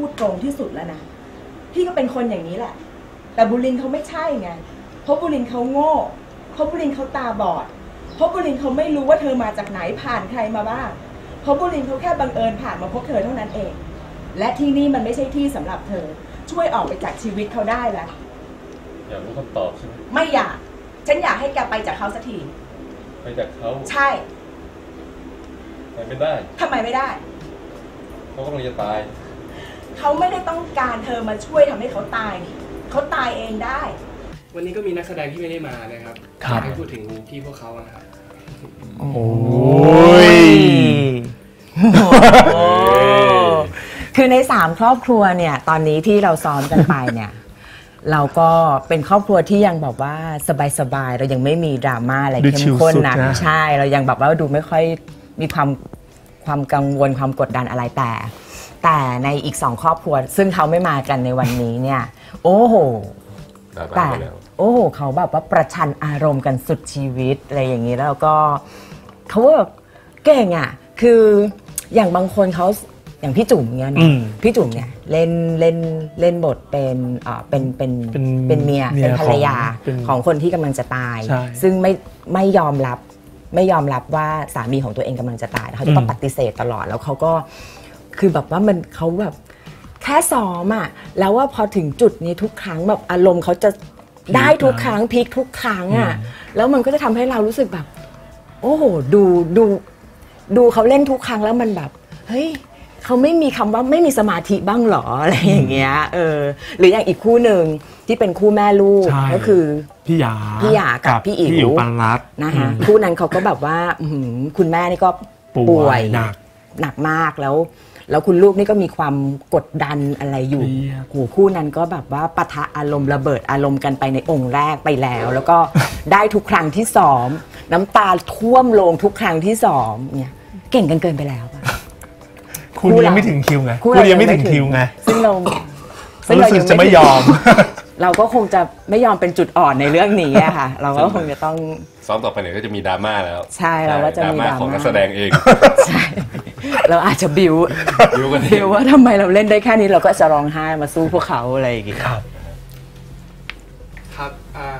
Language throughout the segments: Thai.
พูดตรงที่สุดแล้วนะ พี่ก็เป็นคนอย่างนี้แหละ แต่บุรินทร์เขาไม่ใช่ไง เพราะบุรินทร์เขาโง่ เพราะบุรินทร์เขาตาบอด เพราะบุรินทร์เขาไม่รู้ว่าเธอมาจากไหนผ่านใครมาบ้าง เพราะบุรินทร์เขาแค่บังเอิญผ่านมาพบเธอเท่านั้นเอง และที่นี่มันไม่ใช่ที่สำหรับเธอ ช่วยออกไปจากชีวิตเขาได้แล้วอยากรู้คำตอบใช่ไหมไม่อยาก ฉันอยากให้แกไปจากเขาสักที ไปจากเขาใช่ ไปไม่ได้ทำไมไม่ได้ เขากำลังจะตาย เขาไม่ได้ต้องการเธอมาช่วยทำให้เขาตายนี่เขาตายเองได้ วันนี้ก็มีนักแสดงที่ไม่ได้มานะครับครับอยากให้พูดถึงพี่พวกเขานะครับ โอ้ย คือในสามครอบครัวเนี่ยตอนนี้ที่เราซ้อมกันไปเนี่ย เราก็เป็นครอบครัวที่ยังแบบว่าสบายๆเรายังไม่มีดราม่าอะไรดูเข้ชิมลข้นสุดนะนะ ใช่ เรายังแบบว่าดูไม่ค่อยมีความความกังวลความกดดันอะไรแต่ แต่ในอีกสองครอบครัว ซึ่งเขาไม่มากันในวันนี้เนี่ย โอ้โหตายแต่ไปแล้วโอ้โหเขาแบบว่าประชันอารมณ์กันสุดชีวิตอะไรอย่างนี้แล้วก็เขาว่าเก่งอะ คืออย่างบางคนเขาอย่างพี่จุ๋มเนี่ยอืนะมพี่จุ๋มเนี่ยเล่นเล่นเล่นบทเป็นอ่าเป็นเป็นเป็นเป็นเมียเมียเป็นภรรยาของเป็นของคนที่กำลังจะตายใช่ซึ่งไม่ไม่ยอมรับไม่ยอมรับว่าสามีของตัวเองกำลังจะตายเขาจะต้องอืมปฏิเสธตลอดแล้วเขาก็ คือแบบว่ามันเขาแบบแค่ซ้อมอะแล้วว่าพอถึงจุดนี้ทุกครั้งแบบอารมณ์เขาจะได้ทุกครั้งพลิกทุกครั้งอะแล้วมันก็จะทำให้เรารู้สึกแบบ โอ้โหดูดูดูเขาเล่นทุกครั้งแล้วมันแบบ เฮ้ยเขาไม่มีคำว่าไม่มีสมาธิบ้างเหรออะไรอย่างเงี้ยเออหรืออย่างอีกคู่หนึ่งที่เป็นคู่แม่ลูกใช่ก็คือพี่หยาพี่หยากับพี่อิ๋วพี่อิ๋วปันรัตน์นะคะอืมคู่นั้นเขาก็แบบว่าอื้อหือคุณแม่นี่ก็ป่วยหนักหนักมากแล้ว แล้วคุณลูกนี่ก็มีความกดดันอะไรอยู่เครียดโหคู่นั้นก็แบบว่าปะทะอารมณ์ระเบิดอารมณ์กันไปในองค์แรกไปแล้ว แล้วก็ได้ทุกครั้งที่ซ้อม น้ำตาท่วมลงทุกครั้งที่ซ้อมเนี่ยเก่งกันเกินไปแล้วอะคุณยังไม่ถึงคิวไงคู่คุณเรายัยังไม่ถึงคิวไงซึ่งเรารู้สึกจะไม่ยอม เราก็คงจะไม่ยอมเป็นจุดอ่อนในเรื่องนี้อะค่ะ เราก็คงจะต้องซ้อมต่อไปเนี่ยก็จะมีดราม่าแล้ว ใช่เราก็จะมีดราม่าดราม่าของนักแสดงเองใช่ เราอาจจะบิวบิวกันเองบิวว่าทำไมเราเล่นได้แค่นี้เราก็จะร้องไห้มาสู้พวกเขาอะไรอย่างเงี้ยครับ ครับอ่า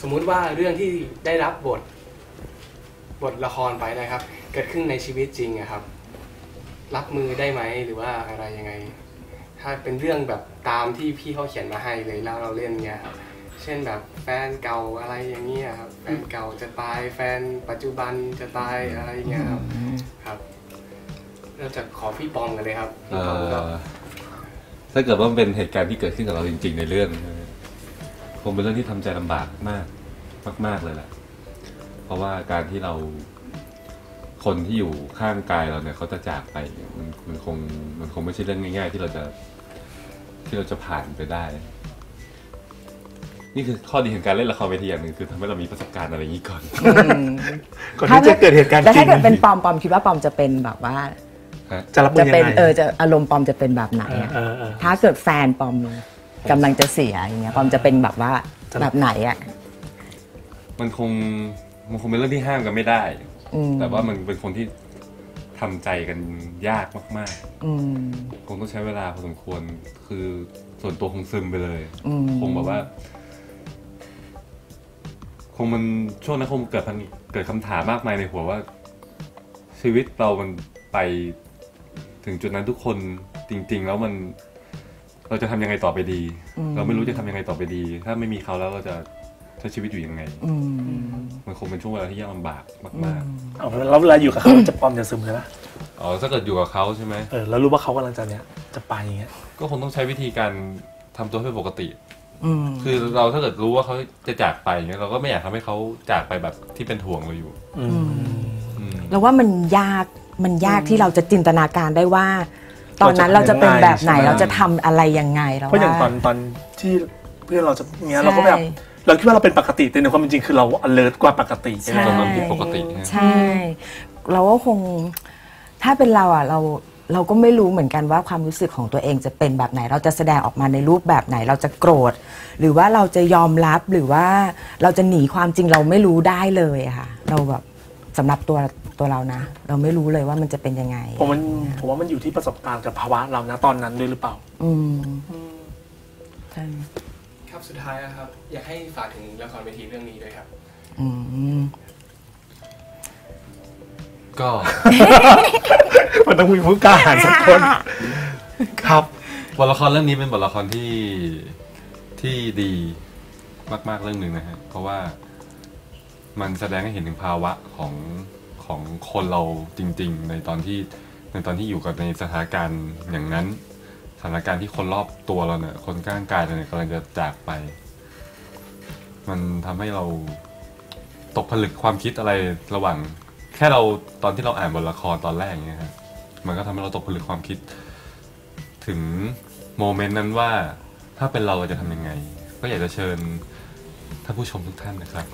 สมมุติว่าเรื่องที่ได้รับบท บทละครไปนะครับ เกิดขึ้นในชีวิตจริงอะครับ รับมือได้ไหมหรือว่าอะไรยังไง ถ้าเป็นเรื่องแบบตามที่พี่เขาเขียนมาให้เลยแล้วเราเล่นเงี้ยครับเช่นแบบแฟนเก่าอะไรอย่างเงี้ยครับแฟนเก่าจะตายแฟนปัจจุบันจะตายอะไรเงี้ยครับครับ เราจะขอพี่ปอมกันเลยครับพี่ปอมก็เอ่อถ้าเกิดว่ามันเป็นเหตุการณ์ที่เกิดขึ้นกับเราจริง ๆ ในเรื่องคงเป็นเรื่องที่ทำใจลำบากมากมาก ๆเลยแหละเพราะว่าการที่เราคนที่อยู่ข้างกายเราเนี่ยเขาจะจากไปมันมันคงมันคงไม่ใช่เรื่องง่าย ๆ ที่เราจะที่เราจะผ่านไปได้ นี่คือข้อดีของการเล่นละครเวทีอย่างหนึ่งคือทำให้เรามีประสบการณ์อะไรอย่างนี้ก่อนก่อนที่จะเกิดเหตุการณ์แล้วจริถ้างเกิดเป็นปอมปอมคิดว่าปอมจะเป็นแบบว่า จะรับมืจะอยังเป็นไงเออจะอารมณ์ปอมจะเป็นแบบไหนเอออะเออเออ ถ้าเกิดแฟนปอมกำลังจะเสียอย่างเงี้ยปอมจะเป็นแบบว่าจะ แบบไหนอะ มันคงมันคงเป็นเรื่องที่ห้ามกันไม่ได้ อืม แต่ว่ามันเป็นคนที่ทำใจกันยากมากอืม ๆ คงต้องใช้เวลาพอสมควร คือส่วนตัวคงซึมไปเลย อืม คงแบบว่า คงมันช่วงนั้นคงเกิดพันเกิดคำถามมากมายในหัวว่า ชีวิตเรามันไป ถึงจุดนั้นทุกคนจริง ๆ แล้วมันเราจะทำยังไงต่อไปดี เราไม่รู้จะทำยังไงต่อไปดี ถ้าไม่มีเขาแล้วเราจะใช้ชีวิตอยู่ยังไงอืมมันคงเป็นช่วงเวลาที่ยากลำบากมากเอาแล้วเวลาอยู่กับเขาจะปลอมจะซึมเลยปะๆอ๋อถ้าเกิดอยู่กับเขาใช่ไหมเออแล้วรู้ว่าเขากำลังจะเนี้ยจะไปอย่างเงี้ยก็คงต้องใช้วิธีการทำตัวให้เป็นปกติอืมคือเราถ้าเกิดรู้ว่าเขาจะจากไปอย่างเงี้ยเราก็ไม่อยากทำให้เขาจากไปแบบที่เป็นห่วงเราอยู่อืมอืมเราว่ามันยาก มันยากที่เราจะจินตนาการได้ว่า ตอนนั้นเราจะเป็นแบบไหนใช่เราจะทำอะไรยังไงเราเพราะอย่างตอนว่าตอนที่เพื่อนเราจะเงี้ยเราก็แบบใช่เราคิดว่าเราเป็นปกติแต่ในความเป็นจริงคือเรา alert กว่าปกติใช่ไหมใช่มันผิดปกตินะใช่ เราก็คงถ้าเป็นเราอะเราเราก็ไม่รู้เหมือนกันว่าความรู้สึกของตัวเองจะเป็นแบบไหน เราจะแสดงออกมาในรูปแบบไหน เราจะโกรธ หรือว่าเราจะยอมรับหรือว่าเราจะหนีความจริงเราไม่รู้ได้เลยอะค่ะ เราแบบสำหรับตัว ตัวเรานะ เราไม่รู้เลยว่ามันจะเป็นยังไง ผมมันผมว่ามันอยู่ที่ประสบการณ์กับภาวะเรานะตอนนั้นด้วยหรือเปล่า อืมใช่ครับสุดท้ายนะครับ อยากให้ฝากถึงละครเวทีเรื่องนี้ด้วยครับ อืมก็ มันต้องมีผู้กล้าหาญสักคน ครับบทละครเรื่องนี้เป็นบทละครที่ที่ดีมาก ๆ เรื่องหนึ่งนะฮะเพราะว่ามันแสดงให้เห็นถึงภาวะของ ของคนเราจริง ๆ ในตอนที่ในตอนที่อยู่กับในสถานการณ์อย่างนั้น สถานการณ์ที่คนรอบตัวเราเนี่ย คนข้างกายเราเนี่ยกำลังจะจากไป มันทำให้เราตกผลึกความคิดอะไรระหว่าง แค่เราตอนที่เราอ่านบทละครตอนแรกอย่างเงี้ยครับมันก็ทำให้เราตกผลึกความคิด ถึงโมเมนต์นั้นว่าถ้าเป็นเราเราจะทำยังไง ก็อยากจะเชิญ ท่านผู้ชมทุกท่านนะครับ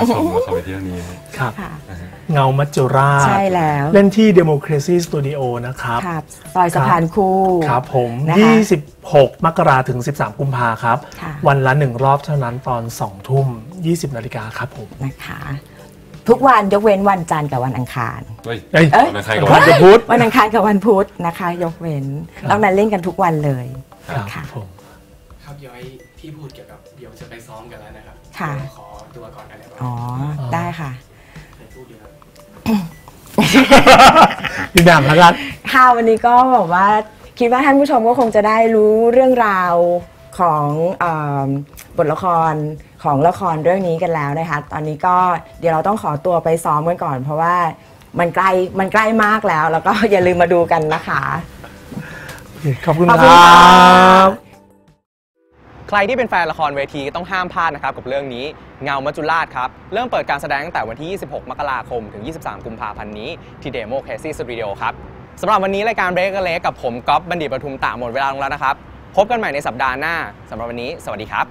มาชมละครเวทีเรื่องนี้ครับครับค่ะนะฮะเงามัจจุราชใช่แล้ว เล่นที่ Democracy Studio นะครับครับซอยสะพานคู่ครับผม นะคะ 26 มกราถึง 13 กุมภาครับ ค่ะ วันละหนึ่งรอบเท่านั้นตอน 2 ทุ่ม 20 นาฬิกาครับผมนะคะ ทุกวันยกเว้นวันจันทร์กับวันอังคาร เฮ้ยเอ้ยเอ้ย วันใครกับวัวันนจะพุธวันอังคารกับวันพุธนะคะ ยกเว้นนอกนั้นเล่นกันทุกวันเลยครับค่ะ ผม ครับย้อยที่พูดเกี่ยวกับเดี๋ยวจะไปซ้อมกันแล้วนะครับ ค่ะเดี๋ยวขอตัวก่อนได้ไหมครับอ๋อ ได้ค่ะเคยพูดอยู่ครับพี่แบมแล้วกันค่ะวันนี้ก็แบบว่าคิดว่าท่านผู้ชมก็คงจะได้รู้เรื่องราวของเออบทละครของละครเรื่องนี้กันแล้วนะคะ ตอนนี้ก็เดี๋ยวเราต้องขอตัวไปซ้อมกันก่อน เพราะว่ามันใกล้มันใกล้มากแล้ว แล้วก็อย่าลืมมาดูกันนะคะ ขอบคุณขอบคคุณรัค่ะบ ใครที่เป็นแฟนละครเวทีต้องห้ามพลาดนะครับกับเรื่องนี้เงามัจจุราชครับ เริ่มเปิดการแสดงตั้งแต่วันที่ 26 มกราคม ถึง 23 กุมภาพันธ์นี้ ที่เดโมเคซี่สตูดิโอครับสำหรับวันนี้รายการเบรกเล็กกับผมก๊อฟบัณฑิตประทุมตะหมดเวลาลงแล้วนะครับ พบกันใหม่ในสัปดาห์หน้าสำหรับวันนี้ สวัสดีครับ